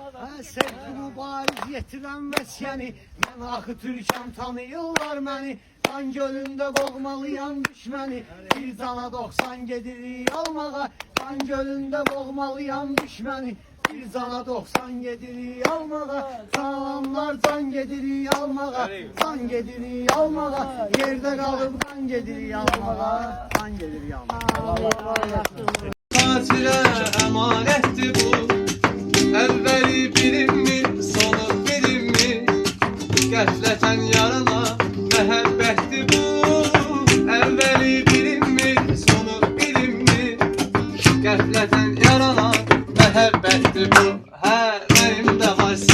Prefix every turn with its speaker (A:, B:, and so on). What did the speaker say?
A: Hə, sevgimi bariz yetirəm və səni Mən axı türkəm tanıyırlar məni Qan gölündə boğmalıyam düşməni Bir cana 90 gedirik almağa. Qan gölündə boğmalıyam düşməni Bir cana 90 gedirik almağa. Sağlamlar can gedirik almağa Can gedirik almağa. Yerdə qalıb qan gedirik almağa. Qan gedirik almağa
B: Bilim mi? Sonu bilim mi? Gefleten yarana mehabbetti bu. Evveli bilim mi? Sonu bilim mi? Gefleten yarana mehabbetti bu. He